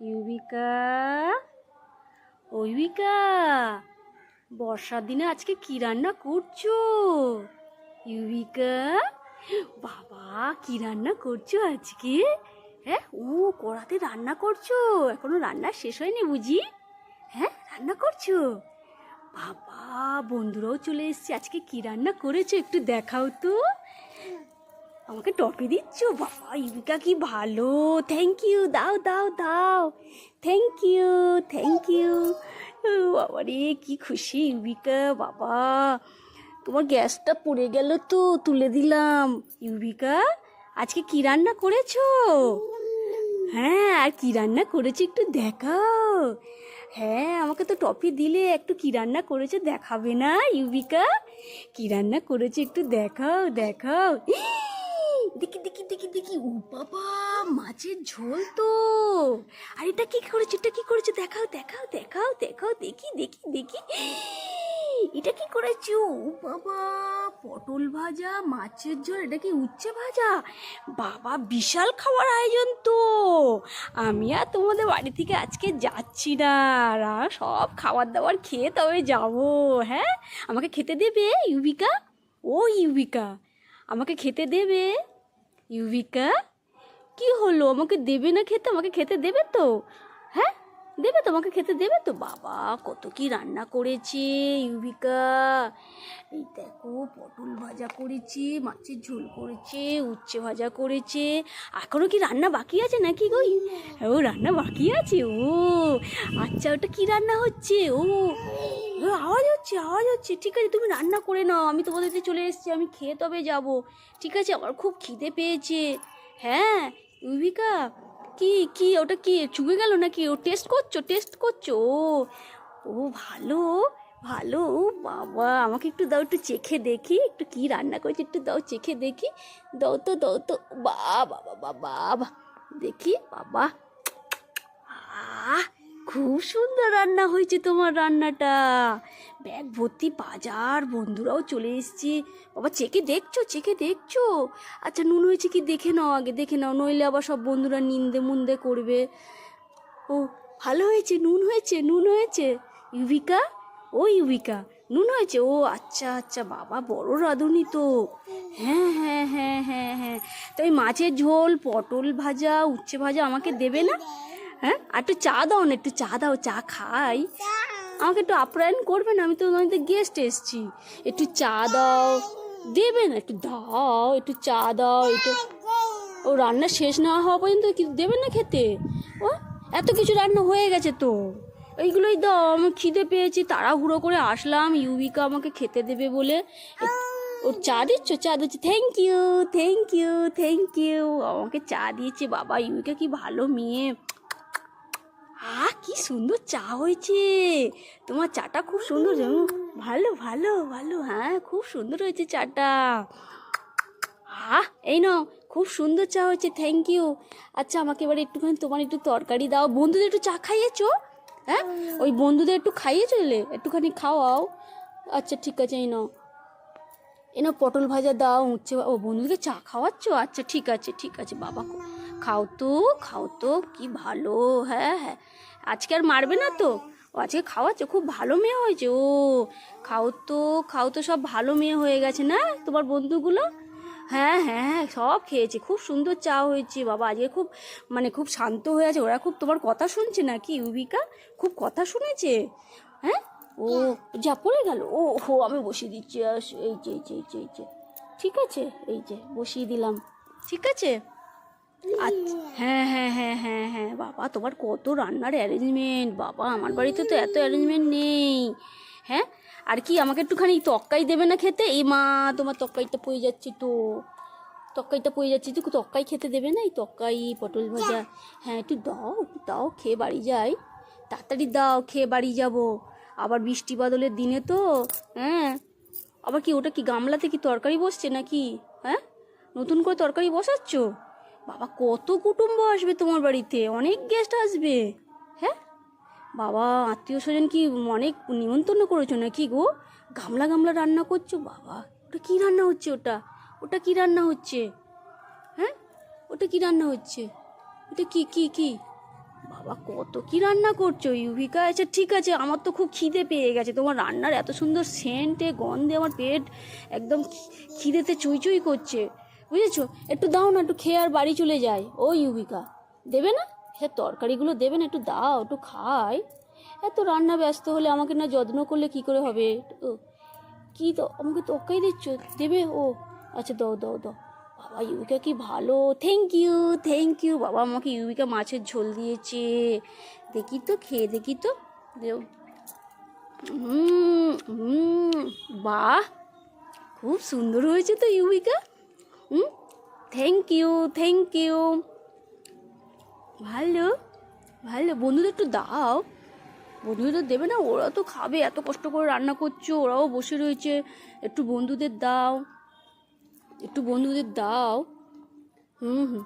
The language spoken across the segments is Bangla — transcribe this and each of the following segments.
ইউবিকা। ইউবিকা, বর্ষার দিনে আজকে কি রান্না করছ? ইউবিকা, বাবা, কি রান্না করছ আজকে? হ্যাঁ ও কড়াতে রান্না করছ, এখনও রান্না শেষ হয়নি বুঝি? হ্যাঁ রান্না করছ? বাবা, বন্ধুরাও চলে এসছে, আজকে কি রান্না করেছ একটু দেখাও তো। আমাকে টপে দিচ্ছ? বাবা ইউবিকা কি ভালো? থ্যাংক ইউ দাও দাও দাও। থ্যাংক ইউ থ্যাংক ইউ বাবা রে, কি খুশি ইউবিকা বাবা। তোমার গ্যাসটা পড়ে গেল তো, তুলে দিলাম। ইউবিকা আজকে কি রান্না করেছ? হ্যাঁ আর কি রান্না করেছ একটু দেখাও। হ্যাঁ আমাকে তো টপি দিলে একটু কি রান্না করেছ দেখাবে না ইউবিকা কি রান্না করেছ একটু দেখাও দেখাও। দেখি দেখি দেখি দেখি। ও বাবা, মাছের ঝোল তো। আর এটা কি করেছ? এটা কি করেছ? দেখাও দেখাও দেখাও দেখাও, দেখি দেখি দেখি। এটা কি করেছ? ও বাবা, পটল ভাজা, মাছের ঝোল, এটা কি উচ্ছে ভাজা? বাবা, বিশাল খাওয়ার আয়োজন তো। আমি আর তোমাদের বাড়ি থেকে আজকে যাচ্ছি না। আর সব খাবার দাবার খেয়ে তবে যাব হ্যাঁ? আমাকে খেতে দেবে ইউবিকা? ও ইউবিকা, আমাকে খেতে দেবে? ইউবিকা কি হলো? আমাকে দেবে না খেতে? আমাকে খেতে দেবে তো? হ্যাঁ? দেবে তোমাকে খেতে, দেবে তো? বাবা, কত কি রান্না করেছে, ইউবিকা। এই দেখো, পটল ভাজা করেছে, মাছের ঝোল করেছে, উচ্ছে ভাজা করেছে। এখনও কি রান্না বাকি আছে নাকি গো? ও, রান্না বাকি আছে? ও আচ্ছা ওটা কি রান্না হচ্ছে? ও আওয়াজ হচ্ছে আওয়াজ হচ্ছে। ঠিক আছে, তুমি রান্না করে নাও, আমি তোমাদের চলে এসেছি, আমি খেয়ে তবে যাব। ঠিক আছে, আমার খুব খিদে পেয়েছে। হ্যাঁ ইউবিকা কি কি? ওটা কি চুকে গেল নাকি? ও টেস্ট করছ টেস্ট করছ? ও ভালো ভালো, বাবা। আমাকে একটু দাও, একটু চেখে দেখি। একটু কি রান্না করেছে, একটু দাও, চেখে দেখি। দাও তো দাও তো। বা বাবা বাবা দেখি, বাবা। আহ খুব সুন্দর রান্না হয়েছে তোমার রান্নাটা। ব্যাগ ভর্তি বাজার, বন্ধুরাও চলে এসছে। বাবা চেকে দেখছ চেকে দেখছ? আচ্ছা নুন হয়েছে কি? দেখে নাও আগে, দেখে নাও। নইলে আবার সব বন্ধুরা নিন্দে মুন্দে করবে। ও, ভালো হয়েছে? নুন হয়েছে? নুন হয়েছে? ইউবিকা ও ইউবিকা নুন হয়েছে? ও আচ্ছা আচ্ছা বাবা, বড় রাঁধুনি তো। হ্যাঁ হ্যাঁ হ্যাঁ হ্যাঁ হ্যাঁ। তো ওই মাছের ঝোল, পটল ভাজা, উচ্ছে ভাজা আমাকে দেবে না? হ্যাঁ? আর একটু চা দাও না, একটু চা দাও, চা খাই। আমাকে একটু আপ্যায়ন করবে না, আমি তো তোমাদের গেস্ট এসছি। একটু চা দাও। দেবে না, একটু দাও, একটু চা দাও, একটু। ও রান্না শেষ না হওয়া পর্যন্ত কিছু দেবে না খেতে? ও, এত কিছু রান্না হয়ে গেছে তো। এইগুলোই দাও, আমি খিদে পেয়েছি, তাড়াহুড়ো করে আসলাম। ইউবিকা আমাকে খেতে দেবে বলে। ও চা দিচ্ছ? চা দিচ্ছ। Thank you thank you thank you আমাকে চা দিয়েছে, বাবা। ইউবিকা কি ভালো মেয়ে। আহ, কি সুন্দর চা হয়েছে। তোমার চাটা খুব সুন্দর ভালো ভালো ভালো। হ্যাঁ খুব সুন্দর হয়েছে চাটা। আহ, এই নাও, খুব সুন্দর চা হয়েছে থ্যাংক ইউ আচ্ছা আমাকে এবার একটুখানি তোমার একটু তরকারি দাও। বন্ধুদের একটু চা খাইয়েছো? হ্যাঁ ওই বন্ধুদের একটু খাইয়েছো এলে একটুখানি খাওয়াও। আচ্ছা ঠিক আছে, এই নাও। এ নাও, পটল ভাজা দাও, উচ্ছে ও, বন্ধুদেরকে চা খাওয়াচ্ছ? আচ্ছা ঠিক আছে ঠিক আছে, বাবা খাও তো খাও তো, কি ভালো হ্যাঁ হ্যাঁ। আজকে আর মারবে না তো? ও আজকে খাওয়াচ্ছে, খুব ভালো মেয়ে হয়েছে, ও। খাও তো খাও তো, সব ভালো মেয়ে হয়ে গেছে না তোমার বন্ধুগুলো? হ্যাঁ হ্যাঁ হ্যাঁ সব খেয়েছে, খুব সুন্দর চা হয়েছে, বাবা। আজকে খুব মানে খুব শান্ত হয়ে আছে, ওরা খুব তোমার কথা শুনছে নাকি, ইউবিকা? খুব কথা শুনেছে? হ্যাঁ? ও যা, পড়ে গেল। ও, হো, আমি বসিয়ে দিচ্ছি এই যে এই যে এই যে। ঠিক আছে? এই যে, বসিয়ে দিলাম। ঠিক আছে? হ্যাঁ হ্যাঁ হ্যাঁ হ্যাঁ হ্যাঁ। বাবা তোমার কত রান্নার অ্যারেঞ্জমেন্ট বাবা আমার বাড়িতে তো এত অ্যারেঞ্জমেন্ট নেই। হ্যাঁ? আর কি আমাকে একটুখানি তক্কাই দেবে না খেতে? এই মা তোমার তক্কাইটা পড়ে যাচ্ছে তো। তক্কাইটা পড়ে যাচ্ছে তুই তক্কাই খেতে দেবে না এই তক্কাই পটল ভাজা। হ্যাঁ একটু দাও একটু দাও খেয়ে বাড়ি যাই। তাড়াতাড়ি দাও খেয়ে বাড়ি যাব। আবার বৃষ্টি বাদলের দিনে তো হ্যাঁ? আবার কি ওটা কি গামলাতে কি তরকারি বসছে নাকি? হ্যাঁ? নতুন করে তরকারি বসাচ্ছ? বাবা, কত কুটুম্ব আসবে তোমার বাড়িতে? অনেক গেস্ট আসবে। হ্যাঁ? বাবা আত্মীয় স্বজন কি অনেক নিমন্ত্রণ করেছ নাকি গো? গামলা গামলা রান্না করছ? বাবা, ওটা কি রান্না হচ্ছে ওটা? ওটা কি রান্না হচ্ছে? হ্যাঁ? ওটা কি রান্না হচ্ছে? ওটা কি কি কি? বাবা, কত কি রান্না করছ? ইউভিকা আচ্ছা ঠিক আছে, আমার তো খুব খিদে পেয়ে গেছে। তোমার রান্নার এত সুন্দর সেন্টে, গন্ধে আমার পেট একদম খিদেতে চুই চুই করছে। বুঝেছ? একটু দাও না একটু খেয়ে আর বাড়ি চলে যায় ও ইউভিকা দেবে না? হ্যাঁ তরকারিগুলো দেবে না একটু দাও একটু খাই। এত রান্না ব্যস্ত হলে আমাকে না যত্ন করলে কি করে হবে? ও, কি তো আমাকে তরকারি দিচ্ছ দেবে? ও আচ্ছা দাও দাও দাও। বাবা ইউবিকা কি ভালো? থ্যাংক ইউ থ্যাংক ইউ বাবা আমাকে ইউবিকা মাছের ঝোল দিয়েছে। দেখি তো খেয়ে দেখি তো। হুম বাহ! খুব সুন্দর হয়েছে তো ইউবিকা। হুম? থ্যাংক ইউ থ্যাংক ইউ ভালো ভালো। বন্ধুদের একটু দাও। বন্ধুদের দেবে না, ওরা তো খাবে। এত কষ্ট করে রান্না করছ, ওরাও বসে রয়েছে। একটু বন্ধুদের দাও। একটু বন্ধুদের দাও। হুম হুম।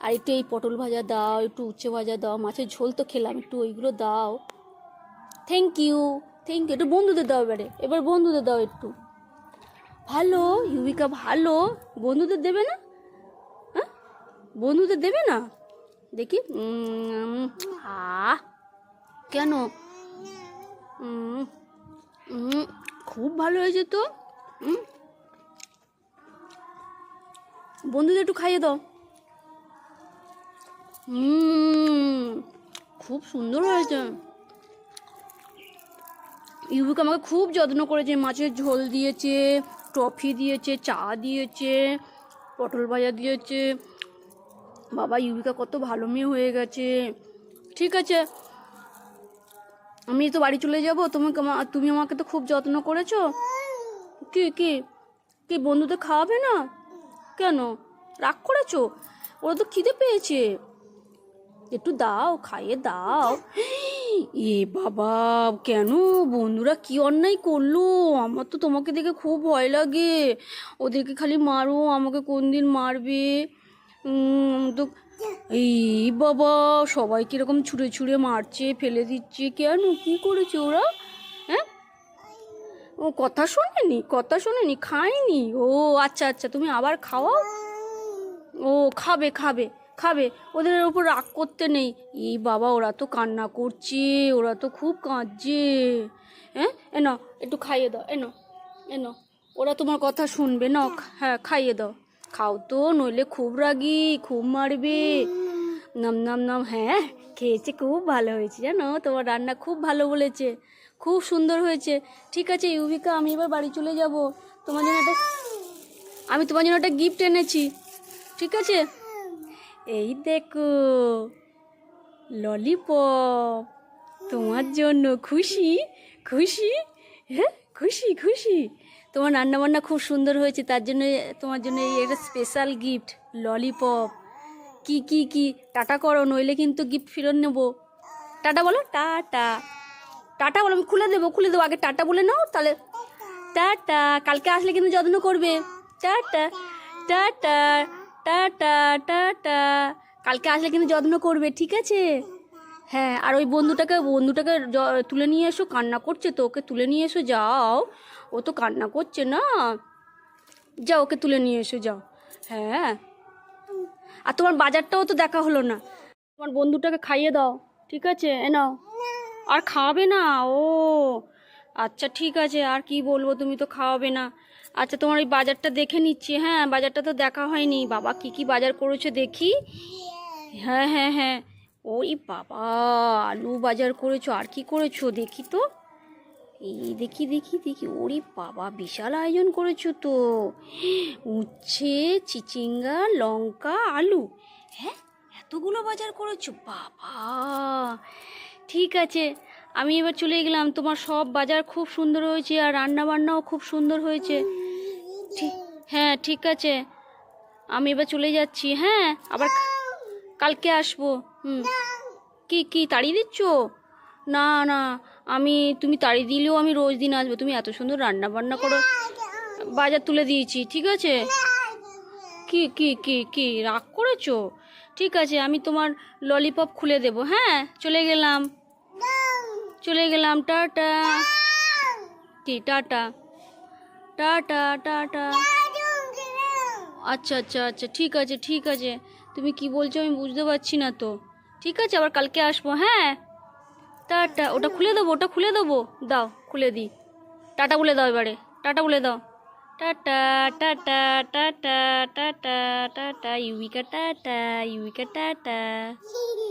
আর একটু এই পটল ভাজা দাও, একটু উচ্ছে ভাজা দাও, মাছের ঝোল তো খেলাম, একটু ওইগুলো দাও। থ্যাংক ইউ থ্যাংক ইউ একটু বন্ধুদের দাও এবারে। এবার বন্ধুদের দাও একটু। ভালো, ইউবিকা ভালো। বন্ধুদের দেবে না? হ্যাঁ? বন্ধুদের দেবে না? দেখি। আহ, কেন? খুব ভালো হয়েছে তো। বন্ধুদের একটু খাইয়ে দাও। খুব সুন্দর হয়েছে। ইউবিক আমাকে খুব যত্ন করেছে, মাছের ঝোল দিয়েছে। টফি দিয়েছে, চা দিয়েছে, পটল ভাজা দিয়েছে। বাবা ইউবিকা কত ভালো মেয়ে হয়ে গেছে। ঠিক আছে। আমি তো বাড়ি চলে যাব। তোমাকে তুমি আমাকে তো খুব যত্ন করেছ। কি কি কি, বন্ধুদের খাওয়াবে না? কেন? রাগ করেছ? ওরা তো খিদে পেয়েছে। একটু দাও, খাইয়ে দাও। এ বাবা, কেন? বন্ধুরা কি অন্যায় করল? আমার তো তোমাকে দেখে খুব ভয় লাগে। ওদেরকে খালি মারো, আমাকে কোন দিন মারবে তো এই বাবা, সবাই কীরকম ছুঁড়ে ছুঁড়ে মারছে, ফেলে দিচ্ছে? কেন? কি করেছে ওরা? হ্যাঁ? ও কথা শোনেনি? কথা শোনেনি? খায়নি? ও আচ্ছা আচ্ছা তুমি আবার খাওয়াও? ও, খাবে খাবে। খাবে। ওদের ওপর রাগ করতে নেই। এই বাবা, ওরা তো কান্না করছে, ওরা তো খুব কাঁদছে। হ্যাঁ? এনো একটু খাইয়ে দাও এনো এনো ওরা তোমার কথা শুনবে না হ্যাঁ খাইয়ে দাও। খাও তো, নইলে খুব রাগি, খুব মারবে। নাম নাম নাম হ্যাঁ খেয়েছে, খুব ভালো হয়েছে, জানো? তোমার রান্না খুব ভালো বলেছে, খুব সুন্দর হয়েছে। ঠিক আছে, ইউভিকা, আমি এবার বাড়ি চলে যাব। তোমার জন্য একটা আমি তোমার জন্য একটা গিফট এনেছি। ঠিক আছে? এই দেখো ললিপপ তোমার জন্য খুশি খুশি হ্যাঁ খুশি খুশি। তোমার রান্না বান্না খুব সুন্দর হয়েছে, তার জন্য, তোমার জন্য এই একটা স্পেশাল গিফট ললিপপ কি কি কি? টাটা করো, নইলে কিন্তু গিফট ফেরত নেব। টাটা বলো, টাটা। টাটা বলো, আমি খুলে দেবো খুলে দেবো। আগে টাটা বলে নাও, তাহলে টাটা। কালকে আসলে কিন্তু যত্ন করবে। Tata tata. টাটা টাটা কালকে আসলে কিন্তু যত্ন করবে, ঠিক আছে? হ্যাঁ আর ওই বন্ধুটাকে বন্ধুটাকে তুলে নিয়ে এসো, কান্না করছে তো, ওকে তুলে নিয়ে এসো, যাও। ও তো কান্না করছে না। যাও, ওকে তুলে নিয়ে এসো, যাও। হ্যাঁ। আর তোমার বাজারটাও তো দেখা হলো না। তোমার বন্ধুটাকে খাইয়ে দাও, ঠিক আছে? এ নাও। আর খাওয়াবে না? ও আচ্ছা ঠিক আছে। আর কি বলব, তুমি তো খাওয়াবে না। আচ্ছা তোমার ওই বাজারটা দেখে নিচ্ছি। হ্যাঁ বাজারটা তো দেখা হয়নি। বাবা, কি কি বাজার করেছ দেখি? হ্যাঁ হ্যাঁ হ্যাঁ। ওই বাবা, আলু বাজার করেছ। আর কি করেছ দেখি তো। এই দেখি দেখি দেখি। ওরে বাবা, বিশাল আয়োজন করেছ তো। উচ্ছে, চিচিঙ্গা, লঙ্কা, আলু। হ্যাঁ এতগুলো বাজার করেছ? বাবা। ঠিক আছে, আমি এবার চলে গেলাম। তোমার সব বাজার খুব সুন্দর হয়েছে আর রান্না বান্নাও খুব সুন্দর হয়েছে। ঠিক হ্যাঁ ঠিক আছে। আমি এবার চলে যাচ্ছি হ্যাঁ আবার কালকে আসব, হুম। কি কি, তাড়িয়ে দিচ্ছ? না না, আমি, তুমি তাড়িয়ে দিলেও আমি রোজ দিন আসব। তুমি এত সুন্দর রান্না বান্না করো। বাজার তুলে দিয়েছি, ঠিক আছে? কি কি কি কি, রাগ করেছ? ঠিক আছে, আমি তোমার ললিপপ খুলে দেবো হ্যাঁ? চলে গেলাম। চলে গেলাম, টাটা। কি টাটা। Tata tata. আচ্ছা আচ্ছা আচ্ছা ঠিক আছে ঠিক আছে। তুমি কি বলছো আমি বুঝতে পারছি না তো। ঠিক আছে, আবার কালকে আসব হ্যাঁ? টাটা, ওটা খুলে দেবো, ওটা খুলে দেবো। দাও, খুলে দিই। টাটা বলে দাও এবারে, টাটা বলে দাও। Tata tata tata tata tata Yubika tata Yubika tata.